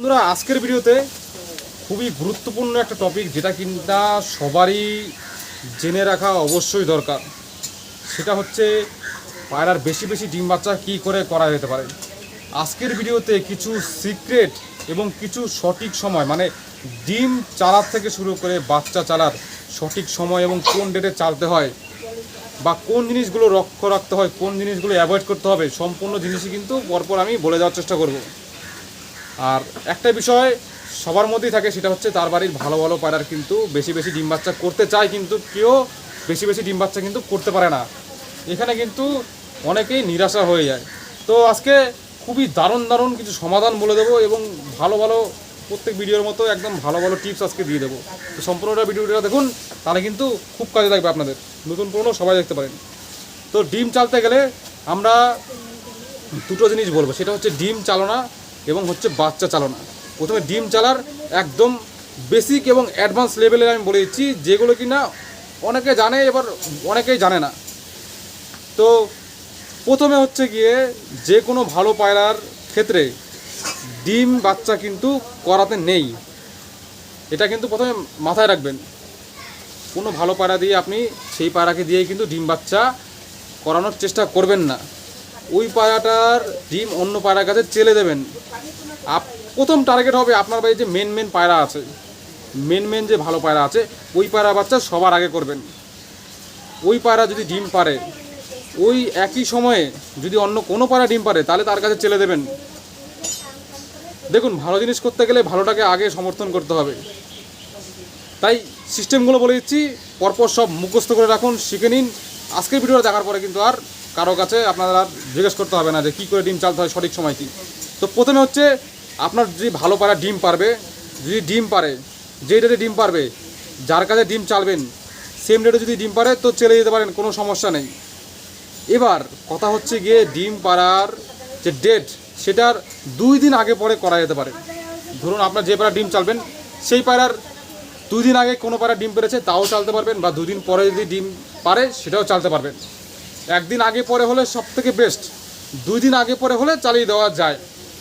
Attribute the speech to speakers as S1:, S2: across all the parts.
S1: বন্ধুরা, আজকের ভিডিওতে খুবই গুরুত্বপূর্ণ একটা টপিক যেটা কিনা সবারই জেনে রাখা অবশ্যই দরকার। সেটা হচ্ছে পায়রার বেশি বেশি ডিম বাচ্চা কী করে করা যেতে পারে। আজকের ভিডিওতে কিছু সিক্রেট এবং কিছু সঠিক সময় মানে ডিম চালার থেকে শুরু করে বাচ্চা চালার সঠিক সময় এবং কোন ডেটে চালতে হয় বা কোন জিনিসগুলো লক্ষ্য রাখতে হয়, কোন জিনিসগুলো অ্যাভয়েড করতে হবে, সম্পূর্ণ জিনিসই কিন্তু পরপর আমি বলে দেওয়ার চেষ্টা করব। আর একটা বিষয় সবার মধ্যেই থাকে, সেটা হচ্ছে তার বাড়ির ভালো ভালো পায়রার কিন্তু বেশি বেশি ডিম বাচ্চা করতে চায় কিন্তু কেউ বেশি বেশি ডিম বাচ্চা কিন্তু করতে পারে না। এখানে কিন্তু অনেকেই নিরাশা হয়ে যায়। তো আজকে খুবই দারুণ দারুণ কিছু সমাধান বলে দেবো এবং ভালো ভালো প্রত্যেক ভিডিওর মতো একদম ভালো ভালো টিপস আজকে দিয়ে দেবো। তো সম্পূর্ণটা ভিডিওটা দেখুন, তাহলে কিন্তু খুব কাজে লাগবে আপনাদের। নতুন পুরনো সবাই দেখতে পারেন। তো ডিম চালতে গেলে আমরা দুটো জিনিস বলব, সেটা হচ্ছে ডিম চালনা এবং হচ্ছে বাচ্চা চালনা। প্রথমে ডিম চালার একদম বেসিক এবং অ্যাডভান্স লেভেলের আমি বলে দিচ্ছি, যেগুলো কি না অনেকে জানে, এবার অনেকেই জানে না। তো প্রথমে হচ্ছে গিয়ে যে কোনো ভালো পায়রার ক্ষেত্রে ডিম বাচ্চা কিন্তু করাতে নেই। এটা কিন্তু প্রথমে মাথায় রাখবেন। কোনো ভালো পায়রা দিয়ে আপনি সেই পায়রাকে দিয়েই কিন্তু ডিম বাচ্চা করানোর চেষ্টা করবেন না। ওই পায়রাটার ডিম অন্য পায়রার কাছে চেলে দেবেন আপ, প্রথম টার্গেট হবে আপনার বাড়িতে যে মেন মেন পায়রা আছে। মেন মেন যে ভালো পায়রা আছে, ওই পায়রা বাচ্চা সবার আগে করবেন। ওই পায়রা যদি ডিম পারে ওই একই সময়ে যদি অন্য কোনো পায়রা ডিম পারে তাহলে তার কাছে চেলে দেবেন। দেখুন, ভালো জিনিস করতে গেলে ভালোটাকে আগে সমর্থন করতে হবে। তাই সিস্টেমগুলো বলে দিচ্ছি, পরপর সব মুখস্থ করে রাখুন, শিখে নিন। আজকের ভিডিওটা দেখার পরে কিন্তু আর কারও কাছে আপনারা জিজ্ঞেস করতে হবে না যে কী করে ডিম চালতে হয়, সঠিক সময় কী। তো প্রথমে হচ্ছে আপনার যদি ভালো পারা ডিম পারবে, যদি ডিম পারে, যে ডেটে ডিম পারবে, যার কাছে ডিম চালবেন সেম ডেটে যদি ডিম পারে, তো চলে যেতে পারেন, কোনো সমস্যা নেই। এবার কথা হচ্ছে গিয়ে ডিম পাড়ার যে ডেট সেটার দুই দিন আগে পরে করা যেতে পারে। ধরুন আপনার যে পাড়া ডিম চালবেন, সেই পাড়ার দুই দিন আগে কোনো পাড়া ডিম পেরেছে, তাও চালতে পারবেন, বা দুদিন পরে যদি ডিম পারে, সেটাও চালতে পারবেন। একদিন আগে পরে হলে সব থেকে বেস্ট দুই দিন আগে পরে হলে চালিয়ে দেওয়া যায়।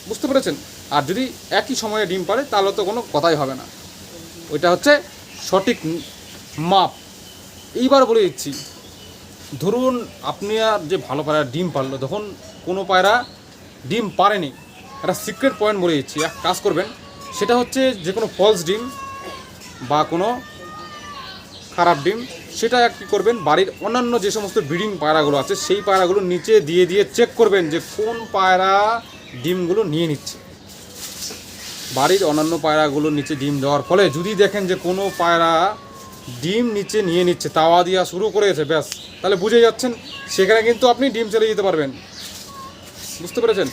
S1: বুঝতে পেরেছেন? আর যদি একই সময়ে ডিম পারে, তাহলে তো কোনো কথাই হবে না। ওইটা হচ্ছে সঠিক মাপ। এইবার বলে দিচ্ছি, ধরুন আপনি আর যে ভালো পায়রা ডিম পারল তখন কোনো পায়রা ডিম পারেনি। একটা সিক্রেট পয়েন্ট বলে দিচ্ছি। এক কাজ করবেন, সেটা হচ্ছে যে কোনো ফলস ডিম বা কোনো খারাপ ডিম সেটা কী করবেন? বাড়ির অন্যান্য যে সমস্ত ব্রিডিং পায়রাগুলো আছে, সেই পায়রাগুলো নিচে দিয়ে দিয়ে চেক করবেন যে কোন পায়রা ডিমগুলো নিয়ে নিচ্ছে। বাড়ির অন্যান্য পায়রাগুলোর নিচে ডিম দেওয়ার ফলে যদি দেখেন যে কোনো পায়রা ডিম নিচে নিয়ে নিচ্ছে, তাওয়া দেওয়া শুরু করেছে, ব্যাস। তাহলে বুঝে যাচ্ছেন, সেখানে কিন্তু আপনি ডিম চলে যেতে পারবেন। বুঝতে পেরেছেন?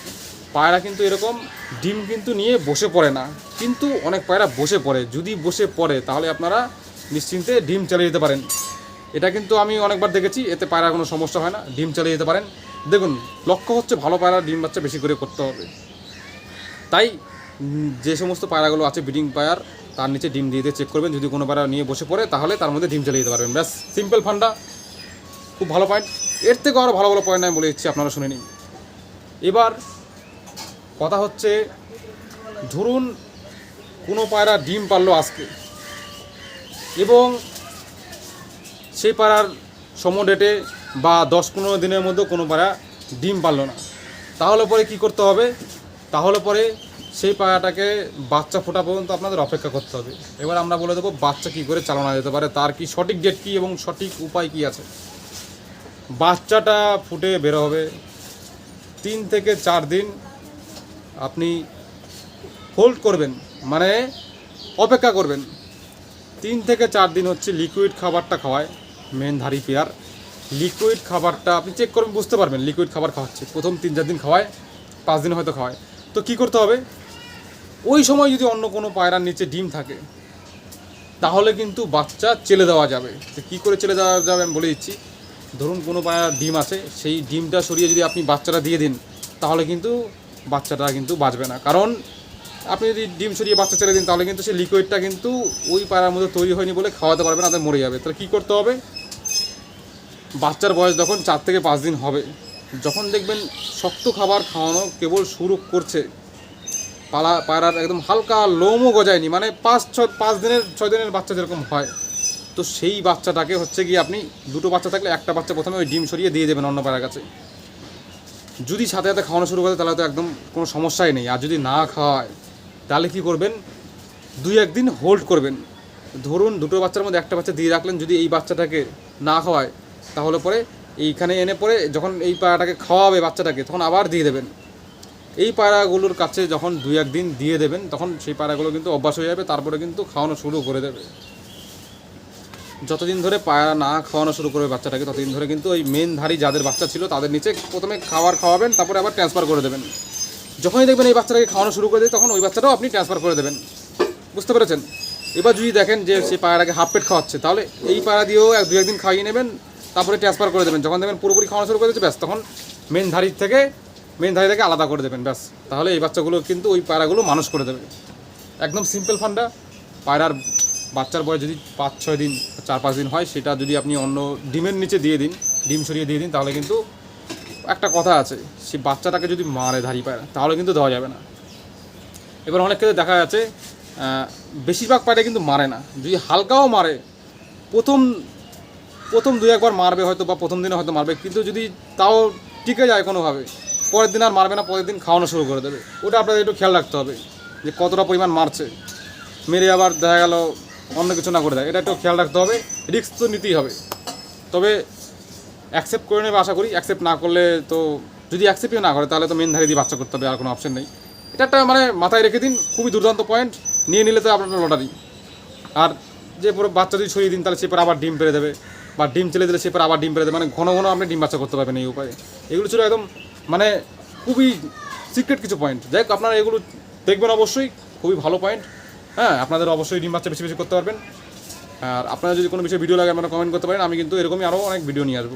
S1: পায়রা কিন্তু এরকম ডিম কিন্তু নিয়ে বসে পড়ে না। কিন্তু অনেক পায়রা বসে পড়ে। যদি বসে পড়ে, তাহলে আপনারা নিশ্চিন্তে ডিম চালিয়ে যেতে পারেন। এটা কিন্তু আমি অনেকবার দেখেছি, এতে পায়রা কোনো সমস্যা হয় না, ডিম চালিয়ে যেতে পারেন। দেখুন, লক্ষ্য হচ্ছে ভালো পায়রা ডিম বাচ্চা বেশি করে করতে হবে। তাই যে সমস্ত পায়রাগুলো আছে ব্রিডিং পায়ার, তার নিচে ডিম দিয়ে দিয়ে চেক করবেন। যদি কোনো পায়রা নিয়ে বসে পড়ে, তাহলে তার মধ্যে ডিম চালিয়ে যেতে পারবেন। ব্যাস, সিম্পল ফান্ডা। খুব ভালো পয়েন্ট এর থেকে আরও ভালো ভালো পয়েন্ট আমি বলে দিচ্ছি, আপনারা শুনে নিন। এবার, কথা হচ্ছে, ধরুন কোনো পায়রা ডিম পারল আজকে, এবং সেই পাড়ার সম ডেটে বা দশ পনেরো দিনের মধ্যে কোনো পাড়া ডিম পারল না। তাহলে পরে কি করতে হবে? তাহলে পরে সেই পায়রাটাকে বাচ্চা ফোটা পর্যন্ত আপনাদের অপেক্ষা করতে হবে। এবার আমরা বলে দেবো বাচ্চা কী করে চালানো যেতে পারে, তার কি সঠিক ডেট কী এবং সঠিক উপায় কী আছে? বাচ্চাটা ফুটে বেরো হবে। তিন থেকে চার দিন আপনি হোল্ড করবেন মানে অপেক্ষা করবেন। তিন থেকে চার দিন হচ্ছে লিকুইড খাবারটা খাওয়ায়। Main ধারি pair. লিকুইড খাবারটা আপনি চেক করবেন, বুঝতে পারবেন লিকুইড খাবার খাওয়াচ্ছে। প্রথম তিন চার দিন খাওয়ায়, পাঁচ দিন হয়তো খাওয়ায়। তো কী করতে হবে? ওই সময় যদি অন্য কোনো পায়রার নিচে ডিম থাকে, তাহলে কিন্তু বাচ্চা চেলে দেওয়া যাবে। তো কী করে চেলে দেওয়া যাবে আমি বলে দিচ্ছি। ধরুন কোনো পায়রার ডিম আছে, সেই ডিমটা সরিয়ে যদি আপনি বাচ্চাটা দিয়ে দিন, তাহলে কিন্তু বাচ্চাটা কিন্তু বাঁচবে না। কারণ আপনি যদি ডিম সরিয়ে বাচ্চা ছেড়ে দিন, তাহলে কিন্তু সেই লিকুইডটা কিন্তু ওই পায়রার মধ্যে তৈরি হয়নি বলে খাওয়াতে পারবে না তাদের মরে যাবে। তাহলে কী করতে হবে? বাচ্চার বয়স যখন চার থেকে পাঁচ দিন হবে, যখন দেখবেন শক্ত খাবার খাওয়ানো কেবল শুরু করছে, পালা, পায়রার একদম হালকা লোমও গজায়নি মানে পাঁচ, ছ, পাঁচ দিনের, ছয় দিনের বাচ্চা যেরকম হয়, তো সেই বাচ্চাটাকে হচ্ছে গিয়ে আপনি দুটো বাচ্চা থাকলে একটা বাচ্চা প্রথমে ওই ডিম সরিয়ে দিয়ে দেবেন অন্য পায়রার কাছে। যদি সাথে সাথে খাওয়ানো শুরু করে তাহলে তো একদম কোনো সমস্যাই নেই, আর যদি না খাওয়ায়, তাহলে কি করবেন? দুই একদিন হোল্ড করবেন। ধরুন দুটো বাচ্চার মধ্যে একটা বাচ্চা দিয়ে রাখলেন, যদি এই বাচ্চাটাকে না খাওয়ায় তাহলে পরে এইখানে এনে পরে যখন এই পায়রাটাকে খাওয়াবে বাচ্চাটাকে, তখন আবার দিয়ে দেবেন। এই পায়রাগুলোর কাছে যখন দুই একদিন দিয়ে দেবেন, তখন সেই পায়রাগুলো কিন্তু অভ্যাস হয়ে যাবে, তারপরে কিন্তু খাওয়ানো শুরু করে দেবে। যতদিন ধরে পায়রা না খাওয়ানো শুরু করবে বাচ্চাটাকে, ততদিন ধরে কিন্তু ওই মেন ধারি যাদের বাচ্চা ছিল তাদের নিচে প্রথমে খাবার খাওয়াবেন, তারপরে আবার ট্রান্সফার করে দেবেন। যখনই দেখবেন এই বাচ্চাটাকে খাওয়ানো শুরু করে দেয়, তখন ওই বাচ্চাটাও আপনি ট্রান্সফার করে দেবেন। বুঝতে পেরেছেন? এবার যদি দেখেন যে সেই পায়রাকে হাফ পেট খাওয়াচ্ছে, তাহলে এই পায়রা দিয়েও এক দু একদিন খাইয়ে নেবেন তারপরে ট্রান্সফার করে দেবেন। যখন দেখবেন পুরোপুরি খাওয়ানো শুরু করে দিচ্ছে ব্যাস, তখন মেন ধারির থেকে মেন ধারি থেকে আলাদা করে দেবেন, ব্যাস। তাহলে এই বাচ্চাগুলো কিন্তু ওই পায়রাগুলো মানুষ করে দেবে। একদম সিম্পল ফান্ডা পায়রার বাচ্চার বয়স যদি পাঁচ, ছয় দিন, চার, পাঁচ দিন হয়, সেটা যদি আপনি অন্য ডিমের নিচে দিয়ে দিন, ডিম সরিয়ে দিয়ে দিন, তাহলে কিন্তু একটা কথা আছে সেই বাচ্চাটাকে যদি মারে ধারি পায়রা, তাহলে কিন্তু দেওয়া যাবে না। এবার অনেক ক্ষেত্রে দেখা যাচ্ছে বেশিরভাগ পায়রা কিন্তু মারে না। যদি হালকাও মারে, প্রথম প্রথম দুই একবার মারবে হয়তো বা প্রথম দিনে হয়তো মারবে, কিন্তু যদি তাও টিকে যায় কোনোভাবে, পরের দিন আর মারবে না, পরের দিন খাওয়ানো শুরু করে দেবে। ওটা আপনাদের একটু খেয়াল রাখতে হবে যে কতটা পরিমাণ মারছে। মেরে আবার দেখা গেল অন্য কিছু না করে দেয়, এটা একটু খেয়াল রাখতে হবে, রিস্ক তো নিতেই হবে। তবে অ্যাকসেপ্ট করে নেবে আশা করি অ্যাকসেপ্ট না করলে তো যদি অ্যাকসেপ্টই না করে তাহলে তো মেন ধারে দিয়ে বাচ্চা করতে হবে, আর কোনো অপশন নেই। এটা একটা মানে মাথায় রেখে দিন, খুবই দুর্দান্ত পয়েন্ট নিয়ে নিলে তো আপনার লটারি আর যে পুরো বাচ্চা যদি ছড়িয়ে দিন, তাহলে সে পরে আবার ডিম পেরে দেবে। বা ডিম চলে দিলে সে পরে আবার ডিম পেরে দেবে মানে ঘন ঘন আপনি ডিম বাচ্চা করতে পারবেন এই উপায়ে। এগুলো ছিল একদম মানে খুবই সিক্রেট কিছু পয়েন্ট যাই হোক, আপনারা এগুলো দেখবেন অবশ্যই, খুবই ভালো পয়েন্ট হ্যাঁ আপনাদের অবশ্যই ডিম বাচ্চা বেশি বেশি করতে পারবেন। আর আপনারা যদি কোনো বিষয়ে ভিডিও লাগে আপনারা কমেন্ট করতে পারেন, আমি কিন্তু এরকমই আরও অনেক ভিডিও নিয়ে আসব।